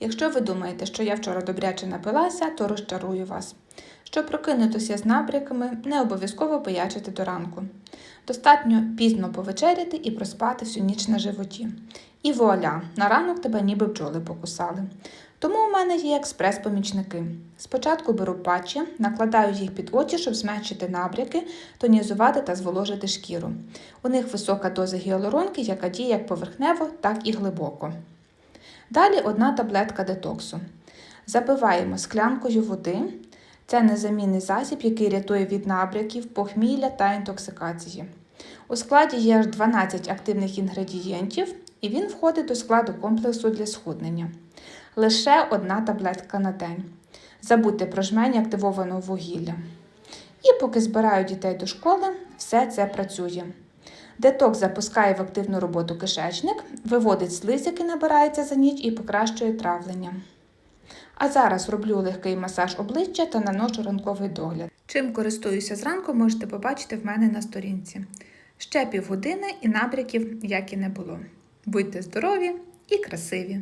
Якщо ви думаєте, що я вчора добряче напилася, то розчарую вас. Щоб прокинутися з набряками, не обов'язково боячити до ранку. Достатньо пізно повечеряти і проспати всю ніч на животі. І вуаля, на ранок тебе ніби бджоли покусали. Тому у мене є експрес-помічники. Спочатку беру патчі, накладаю їх під очі, щоб зменшити набряки, тонізувати та зволожити шкіру. У них висока доза гіалуронки, яка діє як поверхнево, так і глибоко. Далі одна таблетка детоксу. Запиваємо склянкою води. Це незамінний засіб, який рятує від набряків, похмілля та інтоксикації. У складі є аж 12 активних інгредієнтів, і він входить до складу комплексу для схуднення. Лише одна таблетка на день. Забудьте про жмені активованого вугілля. І поки збираю дітей до школи, все це працює. Детокс запускає в активну роботу кишечник, виводить слиз, який набирається за ніч, і покращує травлення. А зараз роблю легкий масаж обличчя та наношу ранковий догляд. Чим користуюся зранку, можете побачити в мене на сторінці. Ще півгодини і набряків як і не було. Будьте здорові і красиві!